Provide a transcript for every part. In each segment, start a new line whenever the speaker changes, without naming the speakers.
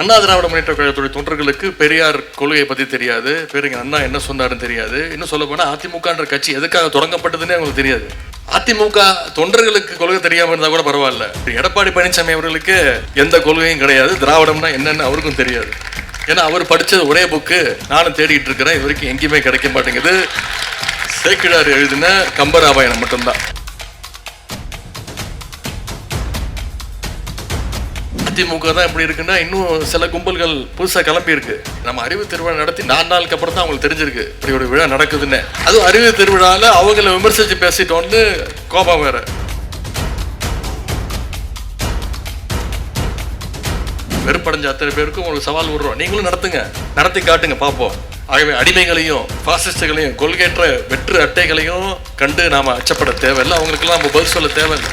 அண்ணா திராவிட முன்னேற்ற கழகத்துடைய தொண்டர்களுக்கு பெரியார் கொள்கையை பத்தி தெரியாது. பேருங்க அண்ணா என்ன சொன்னாருன்னு தெரியாது. இன்னும் சொல்ல போனா அதிமுகன்ற கட்சி எதுக்காக தொடங்கப்பட்டதுன்னே அவங்களுக்கு தெரியாது. அதிமுக தொண்டர்களுக்கு கொள்கை தெரியாம இருந்தா கூட பரவாயில்ல. எடப்பாடி பழனிசாமி அவர்களுக்கு எந்த கொள்கையும் கிடையாது. திராவிடம்னா என்னன்னு அவருக்கும் தெரியாது. ஏன்னா அவர் படிச்சது ஒரே புக்கு நானும் தேடிட்டு இருக்கிறேன். இது வரைக்கும் எங்கேயுமே கிடைக்க மாட்டேங்குது. சேக்கிழார் எழுதின கம்பராமாயணம் மட்டும்தான். அதிமுக தான் எப்படி இருக்குன்னா இன்னும் சில கும்பல்கள் புதுசாக கிளம்பியிருக்கு நம்ம அறிவு திருவிழா நடத்தி நாலு நாளுக்கு அப்புறம் தான் அவங்களுக்கு தெரிஞ்சிருக்கு. இப்படி ஒரு விழா நடக்குதுன்னு. அதுவும் அறிவு திருவிழாவில் அவங்கள விமர்சிச்சு பேசிட்டோன்னு கோபம் வேற. வெறுப்படைஞ்ச அத்தனை பேருக்கும் உங்களுக்கு சவால் விடுறோம். நீங்களும் நடத்துங்க. நடத்தி காட்டுங்க பார்ப்போம். ஆகவே அடிமைகளையும் பாசிஸ்டுகளையும் கொள்கையற்ற வெற்று அட்டைகளையும் கண்டு நாம் அச்சப்பட தேவையில்லை. அவங்களுக்கெல்லாம் நம்ம பதில் சொல்ல தேவையில்லை.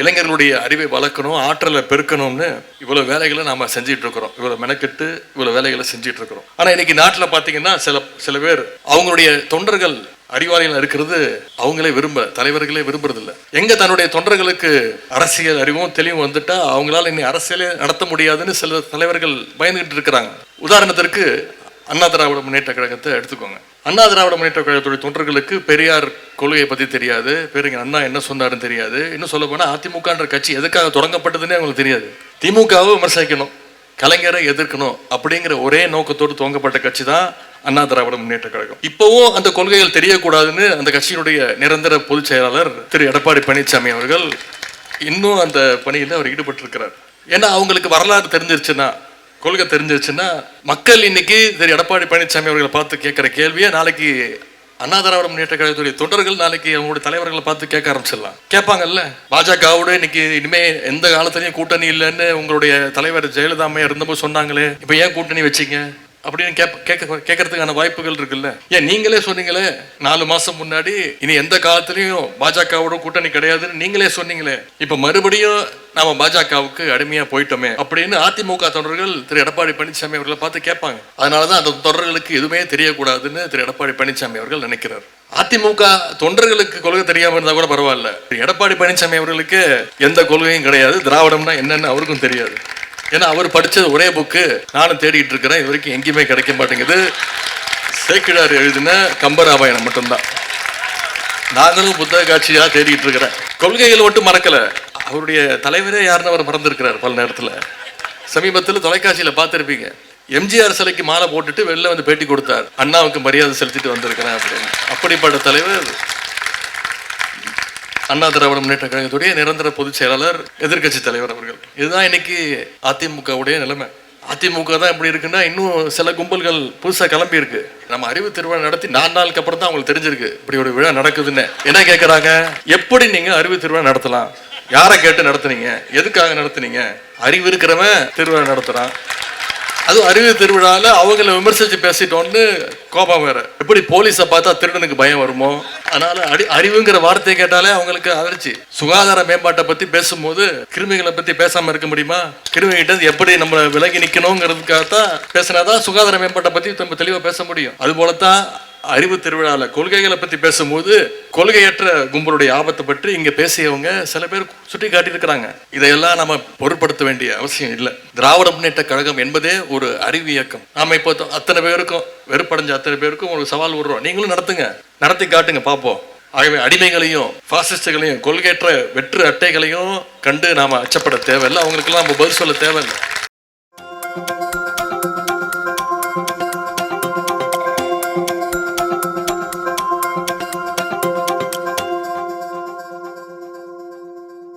இளைஞர்களுடைய அறிவை வளர்க்கணும் ஆற்றலை பெருக்கணும்னு இவ்வளோ வேலைகளை நாம் செஞ்சிட்டு இருக்கிறோம் இவ்வளோ மெனக்கெட்டு இவ்வளோ வேலைகளை செஞ்சிட்டு இருக்கிறோம் ஆனால் இன்னைக்கு நாட்டில் பார்த்தீங்கன்னா சில சில பேர் அவங்களுடைய தொண்டர்கள் அறிவாளிகள் இருக்கிறது அவங்களே விரும்ப தலைவர்களே விரும்புறதில்ல. எங்க தன்னுடைய தொண்டர்களுக்கு அரசியல் அறிவும் தெளிவும் வந்துட்டா அவங்களால இனி அரசியலே நடத்த முடியாதுன்னு சில தலைவர்கள் பயந்துகிட்டு இருக்கிறாங்க. உதாரணத்திற்கு அண்ணா திராவிட முன்னேற்ற கழகத்தை எடுத்துக்கோங்க. அண்ணா திராவிட முன்னேற்ற கழகத்துடைய தொண்டர்களுக்கு பெரியார் கொள்கையை பற்றி தெரியாது. பேருங்க அண்ணா என்ன சொன்னாருன்னு தெரியாது. இன்னும் சொல்ல போனால் அதிமுகன்ற கட்சி எதுக்காக தொடங்கப்பட்டதுன்னே அவங்களுக்கு தெரியாது. திமுகவை விமர்சிக்கணும் கலைஞரை எதிர்க்கணும் அப்படிங்கிற ஒரே நோக்கத்தோடு துவங்கப்பட்ட கட்சி தான் அண்ணா திராவிட முன்னேற்ற கழகம். இப்போவும் அந்த கொள்கைகள் தெரியக்கூடாதுன்னு அந்த கட்சியினுடைய நிரந்தர பொதுச் செயலாளர் திரு எடப்பாடி பழனிசாமி அவர்கள் இன்னும் அந்த பணியில் அவர் ஈடுபட்டிருக்கிறார். ஏன்னா அவங்களுக்கு வரலாறு தெரிஞ்சிருச்சுன்னா கொள்கை தெரிஞ்சிருச்சுன்னா மக்கள் இன்னைக்கு சரி எடப்பாடி பழனிசாமி அவர்களை பார்த்து கேட்குற கேள்வியை நாளைக்கு அண்ணா திராவிட முன்னேற்ற கழகத்துடைய தொண்டர்கள் நாளைக்கு அவங்களுடைய தலைவர்களை பார்த்து கேட்க ஆரம்பிச்சிடலாம். கேட்பாங்கல்ல? பாஜகவோட இன்னைக்கு இனிமே எந்த காலத்துலயும் கூட்டணி இல்லைன்னு உங்களுடைய தலைவர் ஜெயலலிதா அம்மையா இருந்தபோது சொன்னாங்களே இப்போ ஏன் கூட்டணி வச்சீங்க? அப்படின்னு கேட்ப கேட்க கேட்கறதுக்கான வாய்ப்புகள் இருக்குல்ல? ஏன் நீங்களே சொன்னீங்களே நாலு மாசம் முன்னாடி இனி எந்த காலத்திலையும் பாஜகவோட கூட்டணி கிடையாதுன்னு நீங்களே சொன்னீங்களே. இப்ப மறுபடியும் நாம பாஜகவுக்கு அடிமையா போயிட்டோமே அப்படின்னு அதிமுக தொண்டர்கள் திரு எடப்பாடி பழனிசாமி அவர்களை பார்த்து கேட்பாங்க. அதனாலதான் அந்த தொண்டர்களுக்கு எதுவுமே தெரியக்கூடாதுன்னு திரு எடப்பாடி பழனிசாமி அவர்கள் நினைக்கிறார். அதிமுக தொண்டர்களுக்கு கொள்கை தெரியாம இருந்தா கூட பரவாயில்ல. எடப்பாடி பழனிசாமி அவர்களுக்கு எந்த கொள்கையும் கிடையாது. திராவிடம்னா என்னன்னு அவருக்கும் தெரியாது. ஏன்னா அவர் படிச்சது ஒரே புக்கு நானும் தேடிட்டு இருக்கிறேன். இது வரைக்கும் எங்கேயுமே கிடைக்க மாட்டேங்குது. சேக்கிழார் எழுதின கம்பராமாயணம் மட்டும்தான். நாங்களும் புத்தக காட்சியாக தேடிட்டு இருக்கிறேன். கொள்கைகள் மட்டும் மறக்கல. அவருடைய தலைவரே யாருன்னு அவர் மறந்துருக்கிறார் பல நேரத்தில். சமீபத்தில் தொலைக்காட்சியில பார்த்திருப்பீங்க. எம்ஜிஆர் சிலைக்கு மாலை போட்டுட்டு வெளில வந்து பேட்டி கொடுத்தார். அண்ணாவுக்கு மரியாதை செலுத்திட்டு வந்திருக்கிறேன் அப்படின்னு. அப்படிப்பட்ட தலைவர் அண்ணா திராவிட முன்னேற்ற கழகத்துடைய நிரந்தர பொதுச் செயலாளர் எதிர்க்கட்சி தலைவர் அவர்கள். இதுதான் இன்னைக்கு அதிமுகவுடைய நிலைமை. அதிமுக தான் இப்படி இருக்குன்னா இன்னும் சில கும்பல்கள் புதுசாக கிளம்பி இருக்கு. நம்ம அறிவு திருவிழா நடத்தி நாலு நாளுக்கு அப்புறம் தான் அவங்களுக்கு தெரிஞ்சிருக்கு. இப்படி ஒரு விழா நடக்குதுன்னு. என்ன கேட்குறாங்க எப்படி நீங்கள் அறிவு திருவிழா நடத்தலாம்? யாரை கேட்டு நடத்துனீங்க? எதுக்காக நடத்துனீங்க? அறிவு இருக்கிறவன் திருவிழா நடத்துறான். அதுவும் அறிவு திருவிழால அவங்கள விமர்சிச்சு பேசிட்டோன்னு கோபம் வேற. எப்படி போலீஸை பார்த்தா திருடனுக்கு பயம் வருமோ? அதனால அடி அறிவுங்கிற வார்த்தையை கேட்டாலே அவங்களுக்கு அதிர்ச்சி. சுகாதார மேம்பாட்டை பத்தி பேசும்போது கிருமிகளை பத்தி பேசாம இருக்க முடியுமா? கிருமிகிட்ட எப்படி நம்ம விலகி நிக்கணுங்கிறதுக்காகத்தான் பேசினாதான் சுகாதார மேம்பாட்டை பத்தி நம்ம தெளிவா பேச முடியும். அது போலத்தான் அறிவு திருவிழாவில் கொள்கைகளை பற்றி பேசும்போது கொள்கையற்ற கும்பலுடைய ஆபத்தை பற்றி இங்கே பேசியவங்க சில பேர் சுட்டி காட்டியிருக்கிறாங்க. இதையெல்லாம் நம்ம பொருட்படுத்த வேண்டிய அவசியம் இல்லை. திராவிட முன்னேற்ற கழகம் என்பதே ஒரு அறிவு இயக்கம். நாம் இப்போ அத்தனை பேருக்கும் வெறுப்படைஞ்ச அத்தனை பேருக்கும் ஒரு சவால் விடுறோம். நீங்களும் நடத்துங்க. நடத்தி காட்டுங்க பார்ப்போம் ஆகவே அடிமைகளையும் பாசிஸ்டுகளையும் கொள்கையற்ற வெற்று அட்டைகளையும் கண்டு நாம் அச்சப்பட தேவையில்லை. அவங்களுக்கெல்லாம் நம்ம பதில் சொல்ல தேவையில்லை.